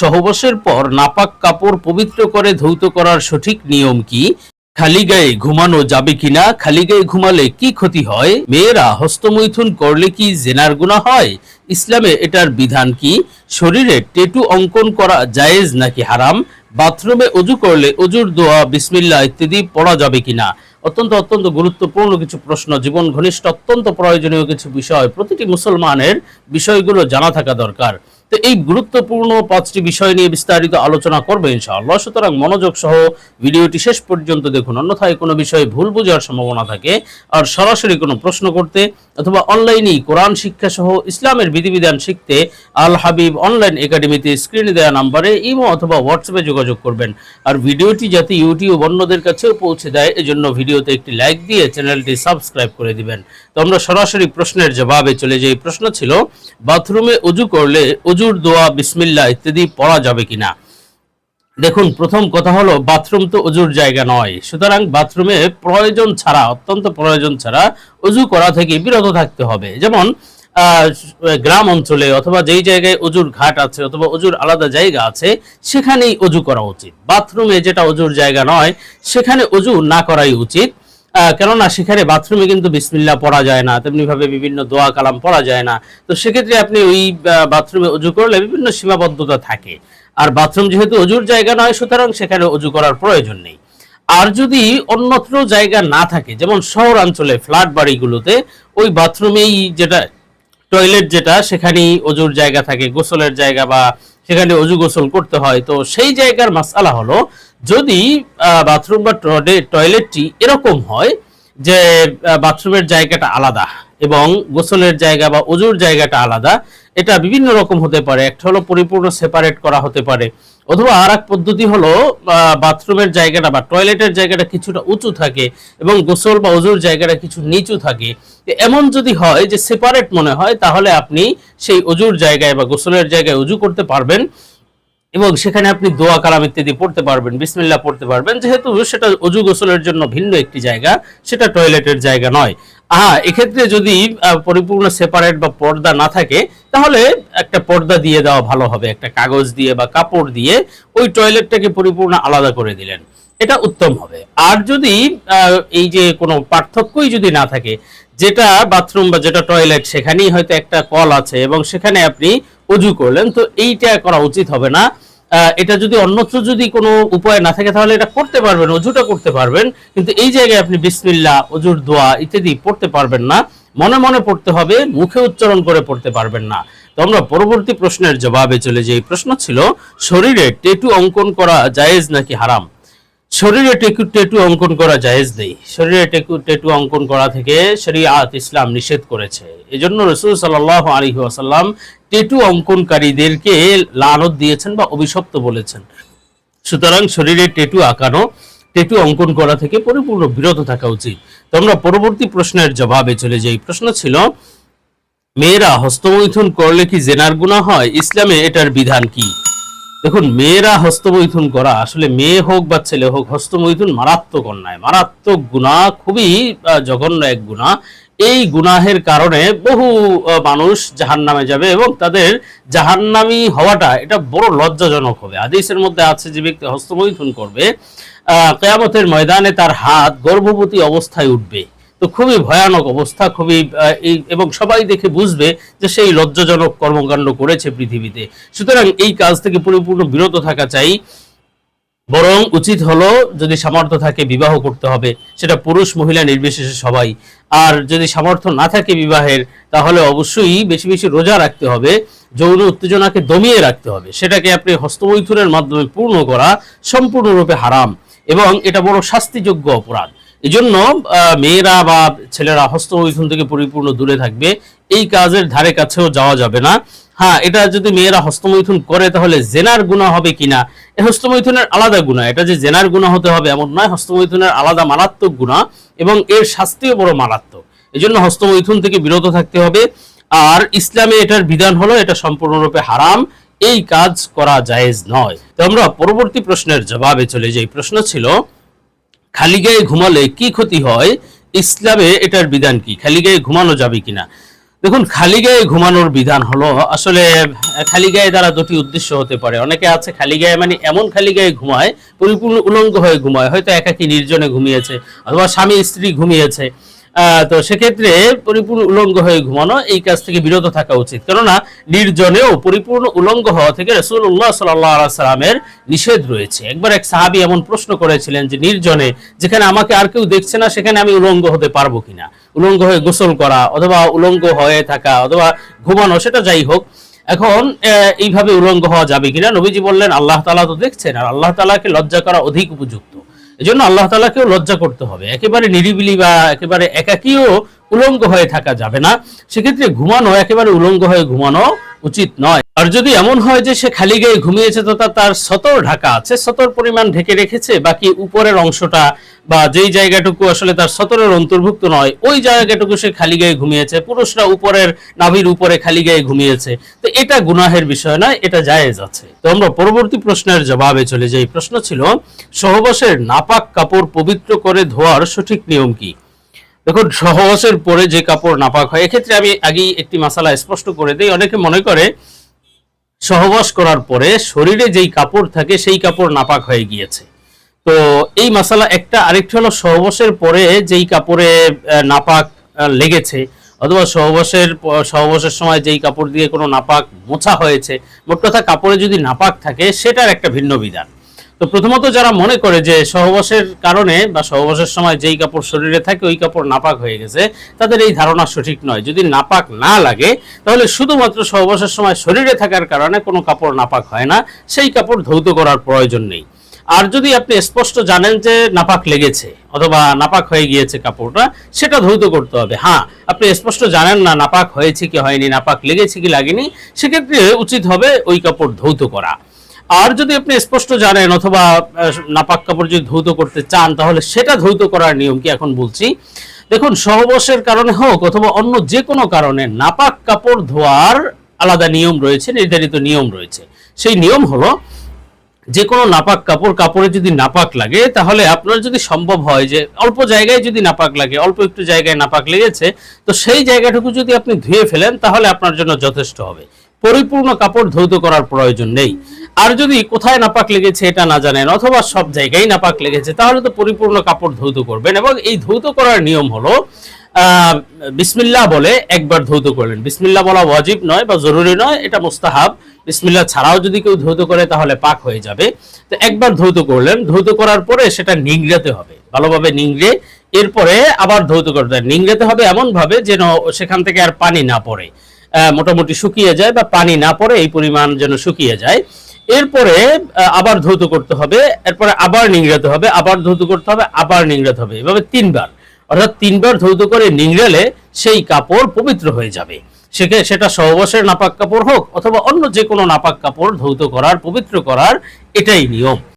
সহবাসের পর নাপাক কাপড় পবিত্র করে ধৌত করার সঠিক নিয়ম কি? খালি গায়ে ঘুমানো যাবে কিনা? খালি গায়ে ঘুমালে কি ক্ষতি হয়? মেয়েরা হস্তমৈথুন করলে কি জেনার গুণা হয়? ইসলামে এটার বিধান কি? শরীরে টেটু অঙ্কন করা জায়েজ নাকি হারাম? বাথরুমে অজু করলে অজুর দোয়া বিসমিল্লা ইত্যাদি পড়া যাবে কিনা? অত্যন্ত অত্যন্ত গুরুত্বপূর্ণ কিছু প্রশ্ন। জীবন ঘনিষ্ঠ, অত্যন্ত প্রয়োজনীয় কিছু বিষয়। প্রতিটি মুসলমানের বিষয়গুলো জানা থাকা দরকার। তো এই গুরুত্বপূর্ণ পাঁচটি বিষয় নিয়ে বিস্তারিত আলোচনা করবে ইনশাআল্লাহ। সুতরাং মনোযোগ সহ ভিডিওটি শেষ পর্যন্ত দেখুন। অন্যথায় কোনো বিষয়ে ভুল বোঝার সম্ভাবনা থাকে, আর সরাসরি কোনো প্রশ্ন করতে অথবা অনলাইনেই কোরআন শিক্ষা সহ ইসলামের বিধিবিধান শিখতে আল হাবিব অনলাইন একাডেমিতে স্ক্রিনে দেওয়া নাম্বারে ইমো অথবা হোয়াটসঅ্যাপে যোগাযোগ করবেন। আর ভিডিওটি যাতে ইউটিউব অন্যদের কাছেও পৌঁছে দেয়, এজন্য ভিডিওতে একটি লাইক দিয়ে চ্যানেলটি সাবস্ক্রাইব করে দিবেন। তো আমরা সরাসরি প্রশ্নের জবাবে চলে যাই। প্রশ্ন ছিল, বাথরুমে উজু করলে অজুর দোয়া বিসমিল্লা ইত্যাদি পড়া যাবে কিনা? দেখুন, প্রথম কথা হলো, বাথরুম তো অজুর জায়গা নয়। সুতরাং বাথরুমে প্রয়োজন ছাড়া, অত্যন্ত প্রয়োজন ছাড়া অজু করা থেকে বিরত থাকতে হবে। যেমন গ্রাম অঞ্চলে অথবা যেই জায়গায় অজুর ঘাট আছে অথবা অজুর আলাদা জায়গা আছে, সেখানেই অজু করা উচিত। বাথরুমে যেটা অজুর জায়গা নয়, সেখানে অজু না করাই উচিত। কেননা সেখানে বাথরুমে কিন্তু বিসমিল্লা পড়া যায় না, তেমনি ভাবে বিভিন্ন দোয়া কালাম পড়া যায় না। তো সেক্ষেত্রে আপনি ওই বাথরুমে অজু করলে বিভিন্ন সীমাবদ্ধতা থাকে। আর বাথরুম যেহেতু অজুর জায়গা নয়, সুতরাং সেখানে অজু করার প্রয়োজন নেই। আর যদি অন্যত্র জায়গা না থাকে, যেমন শহরাঞ্চলে, ফ্ল্যাট বাড়িগুলোতে, ওই বাথরুমেই যেটা, টয়লেট যেটা, সেখানেই অজুর জায়গা থাকে, গোসলের জায়গা বা সেখানে অজু গোসল করতে হয়। তো সেই জায়গার মাসালা হলো যদি বাথরুম বা টয়লে- টয়লেটটি এরকম হয় যে বাথরুমের জায়গাটা আলাদা এবং গোসলের জায়গা বা অজুর জায়গাটা আলাদা, এটা বিভিন্ন রকম হতে পারে। একটা হলো পরিপূর্ণ সেপারেট করা হতে পারে। অথবা আর এক পদ্ধতি হলো বাথরুমের জায়গাটা বা টয়লেটের জায়গাটা কিছুটা উঁচু থাকে এবং গোসল বা অজুর জায়গাটা কিছু নিচু থাকে। এমন যদি হয় যে সেপারেট মনে হয়, তাহলে আপনি সেই অজুর জায়গায় বা গোসলের জায়গায় উজু করতে পারবেন। এবং সেখানে আপনি দোয়া কালাম ইত্যাদি পড়তে পারবেন বিসমিল্লা পড়তে পারবেন। যেহেতু সেটা অজু গোসলের জন্য ভিন্ন একটি জায়গা সেটা টয়লেটের জায়গা নয়। হ্যাঁ এক্ষেত্রে যদি আহ, পরিপূর্ণ সেপারেট বা পর্দা না থাকে তাহলে একটা পর্দা দিয়ে দেওয়া ভালো হবে। একটা কাগজ দিয়ে বা কাপড় দিয়ে ওই টয়লেটটাকে পরিপূর্ণ আলাদা করে দিলেন। এটা উত্তম হবে। আর যদি আহ, এই যে কোনো পার্থক্যই যদি না থাকে যেটা বাথরুম বা যেটা টয়লেট সেখানেই হয়তো একটা কল আছে এবং সেখানে আপনি অজু করলেন, তো এইটা করা উচিত হবে না। এটা যদি অন্যত্র যদি কোনো উপায় না থাকে, তাহলে এটা করতে পারবেন, অজুটা করতে পারবেন। কিন্তু এই জায়গায় আপনি বিসমিল্লা অজুর দোয়া ইত্যাদি পড়তে পারবেন না। মনে মনে পড়তে হবে, মুখে উচ্চারণ করে পড়তে পারবেন না। তো আমরা পরবর্তী প্রশ্নের জবাবে চলে যাই। প্রশ্ন ছিল, শরীরে টেটু অঙ্কন করা জায়েজ নাকি হারাম? শরীরে টেকু টেটু অঙ্কন করা জায়েজ নেই। শরীরে টেকু টেটু অঙ্কন করা থেকে শরিয়াত ইসলাম নিষেধ করেছে। এজন্য রসুল সাল্লাহ আলী আসাল্লাম টেটু অঙ্কনকারীদেরকে লানত দিয়েছেন বা অভিশপ্ত বলেছেন। সুতরাং শরীরে টেটু আঁকানো, টেটু অঙ্কন করা থেকে পরিপূর্ণ বিরত থাকা উচিত। তো আমরা পরবর্তী প্রশ্নের জবাবে চলে যাই। প্রশ্ন ছিল, মেয়েরা হস্তমৈথুন করলে কি জেনার গুণা হয়? ইসলামে এটার বিধান কি? দেখুন, মেয়েরা হস্তমৈথুন করা, আসলে মেয়ে হোক বা ছেলে হোক, হস্তমৈথুন মারাত্মক অন্যায়, মারাত্মক গুণা, খুবই জঘন্য এক গুণা। এই গুনাহের কারণে বহু মানুষ জাহান নামে যাবে এবং তাদের জাহান্নামি হওয়াটা এটা বড় লজ্জাজনক হবে। আদেশের মধ্যে আছে, যে ব্যক্তি হস্তমৈথুন করবে কেয়ামতের ময়দানে তার হাত গর্ভবতী অবস্থায় উঠবে। তো খুবই ভয়ানক অবস্থা, খুবই এবং সবাই দেখে বুঝবে যে সেই লজ্জাজনক কর্মকাণ্ড করেছে পৃথিবীতে। সুতরাং এই কাজ থেকে পরিপূর্ণ বিরত থাকা চাই। বরং উচিত হলো যদি সামর্থ্য থাকে বিবাহ করতে হবে, সেটা পুরুষ মহিলা নির্বিশেষে সবাই। আর যদি সামর্থ্য না থাকে বিবাহের, তাহলে অবশ্যই বেশি বেশি রোজা রাখতে হবে, যৌন উত্তেজনাকে দমিয়ে রাখতে হবে। সেটাকে আপনি হস্তমৈথুনের মাধ্যমে পূর্ণ করা সম্পূর্ণরূপে হারাম, এবং এটা বড় শাস্তিযোগ্য অপরাধ। এজন্য মেয়েরা বা ছেলেরা হস্ত হস্তমৈথুন থেকে পরিপূর্ণ দূরে থাকবে। এই কাজের ধারে কাছেও যাওয়া যাবে না। হ্যাঁ এটা যদি মেয়েরা হস্তমৈথুন করে, তাহলে জেনার গুণা হবে কিনা? এই হস্তমৈথুনের আলাদা গুণা। এটা যে জেনার গুণা হতে হবে এমন নয়। হস্তমৈথুনের আলাদা মারাত্মক গুণা এবং এর শাস্তিও বড় মারাত্মক। এজন্য হস্তমৈথুন থেকে বিরত থাকতে হবে। আর ইসলামে এটার বিধান হলো, এটা সম্পূর্ণরূপে হারাম। এই কাজ করা জায়েজ নয়। তো আমরা পরবর্তী প্রশ্নের জবাবে চলে যাই। প্রশ্ন ছিল খালি গায়ে ঘুমালে কি ক্ষতি হয়? ইসলামে এটার বিধান কি? খালি গায়ে ঘুমানো যাবে কিনা? দেখুন, খালি গায়ে ঘুমানোর বিধান হলো আসলে খালি গায়ে দ্বারা দুটি উদ্দেশ্য হতে পারে। অনেকে আছে, খালি গায়ে মানে এমন খালি গায়ে ঘুমায়, পরিপূর্ণ উলঙ্গ হয়ে ঘুমায়, হয়তো একাকি নির্জনে ঘুমিয়েছে, অথবা স্বামী, স্ত্রী ঘুমিয়েছে। তো সেক্ষেত্রে পরিপূর্ণ উলঙ্গ হয়ে ঘুমানো এই কাজ থেকে বিরত থাকা উচিত। কেননা নির্জনেও পরিপূর্ণ উলঙ্গ হওয়া থেকে রসুল্লাহ সাল্লাহ সাল্লামের নিষেধ রয়েছে। একবার এক সাহাবি এমন প্রশ্ন করেছিলেন যে, নির্জনে, যেখানে আমাকে আর কেউ দেখছে না, সেখানে আমি উলঙ্গ হতে পারব কিনা? উলঙ্গ হয়ে গোসল করা অথবা উলঙ্গ হয়ে থাকা অথবা ঘুমানো, সেটা যাই হোক, এখন এইভাবে উলঙ্গ হওয়া যাবে কিনা? নবীজি বললেন, আল্লাহ তালা তো দেখছেন, আর আল্লাহ তালাকে লজ্জা করা অধিক উপযুক্ত। এজন্য আল্লাহ তালাকেও লজ্জা করতে হবে। একেবারে নিরিবিলি বা একেবারে একাকিও উলঙ্গ হয়ে থাকা যাবে না। সেক্ষেত্রে ঘুমানো একেবারে উলঙ্গ হয়ে ঘুমানো উচিত নয়। আর যদি এমন হয় যে সে খালি গায়ে ঘুমিয়েছে, তো তার সতর ঢাকা আছে। সতর পরিমাণ ঢেকে রেখেছে। বাকি উপরের অংশটা বা যেই জায়গাটুকু আসলে তার সতরের অন্তর্ভুক্ত নয়, ওই জায়গাটুকু সে খালি গায়ে ঘুমিয়েছে। পুরুষরা উপরের নাভির উপরে খালি গায়ে ঘুমিয়েছে। তো এটা গুনাহের বিষয় নয় এটা জায়েজ আছে। তো আমরা পরবর্তী প্রশ্নের জবাবে চলে যাই। প্রশ্ন ছিল, সহবাসের নাপাক কাপড় পবিত্র করে ধোয়ার সঠিক নিয়ম কি? দেখুন, সহবাসের পরে যে কাপড় নাপাক হয়, এক্ষেত্রে আমি আগেই একটি মশালা স্পষ্ট করে দিই। অনেকে মনে করে সহবাস করার পরে শরীরে যেই কাপড় থাকে, সেই কাপড় নাপাক হয়ে গিয়েছে। তো এই মশালা একটা, আরেকটা হলো সহবাসের পরে যেই কাপড়ে নাপাক লেগেছে, অথবা সহবাসের সহবাসের সময় যেই কাপড় দিয়ে কোনো নাপাক মোছা হয়েছে, মোট কথা কাপড়ে যদি নাপাক থাকে, সেটার একটা ভিন্ন বিধান। তো প্রথমত যারা মনে করে যে সহবাসের কারণে বা সহবাসের সময় যেই কাপড় শরীরে থাকে, ওই কাপড় নাপাক হয়ে গেছে, তাদের এই ধারণা সঠিক নয়। যদি নাপাক না লাগে, তাহলে শুধুমাত্র সহবাসের সময় শরীরে থাকার কারণে কোনো কাপড় নাপাক হয় না। সেই কাপড় ধৌত করার প্রয়োজন নেই। আর যদি আপনি স্পষ্ট জানেন যে নাপাক লেগেছে অথবা নাপাক হয়ে গিয়েছে কাপড়টা, সেটা ধৌত করতে হবে। হ্যাঁ আপনি স্পষ্ট জানেন না নাপাক হয়েছে কি হয়নি, নাপাক লেগেছে কি লাগেনি, সেক্ষেত্রে উচিত হবে ওই কাপড় ধৌত করা। আর যদি আপনি স্পষ্ট জানেন অথবা নাপাক কাপড় যদি ধৌত করতে চান, তাহলে সেটা ধৌত করার নিয়ম কি এখন বলছি? দেখুন সহবাসের কারণে হোক অথবা অন্য যে কোনো কারণে নাপাক কাপড় ধোয়ার আলাদা নিয়ম রয়েছে, নির্ধারিত নিয়ম রয়েছে। সেই নিয়ম হলো যে কোনো নাপাক কাপড়, কাপড়ে যদি নাপাক লাগে, তাহলে আপনার যদি সম্ভব হয় যে অল্প জায়গায় যদি নাপাক লাগে, অল্প একটু জায়গায় নাপাক লেগেছে, তো সেই জায়গাটুকু যদি আপনি ধুয়ে ফেলেন, তাহলে আপনার জন্য যথেষ্ট হবে। পরিপূর্ণ কাপড় ধৌত করার প্রয়োজন নেই। আর যদি কোথায় নাপাক লেগেছে এটা না জানেন অথবা সব জায়গায় নাপাক লেগেছে তাহলে তো পরিপূর্ণ কাপড় ধৌত করবেন এবং এই ধৌত করার নিয়ম হলো আহ, বিসমিল্লাহ বলে একবার ধৌত করলেন। বিসমিল্লা বলা ওয়াজিব নয় বা জরুরি নয় এটা মুস্তাহাব। বিসমিল্লা ছাড়াও যদি কেউ ধৌত করে তাহলে পাক হয়ে যাবে। তো একবার ধৌত করলেন ধৌত করার পরে সেটা নিংড়াতে হবে। ভালোভাবে নিংড়ে এরপরে আবার ধৌত করতে হবে। নিংড়াতে হবে এমন ভাবে যেন সেখান থেকে আর পানি না পড়ে। মোটামুটি শুকিয়ে যায় বা পানি না পড়ে এই পরিমাণ যেন শুকিয়ে যায়। এরপরে আবার ধৌত করতে হবে, এরপরে আবার নিংড়াতে হবে, আবার ধৌত করতে হবে, আবার নিংড়াতে হবে। এভাবে তিনবার। অর্থাৎ তিনবার ধৌত করে নিংড়ালে সেই কাপড় পবিত্র হয়ে যাবে। সেকে, সেটা সহবাসের নাপাক কাপড় হোক অথবা অন্য যে কোনো নাপাক কাপড় ধৌত করার, পবিত্র করার এটাই নিয়ম।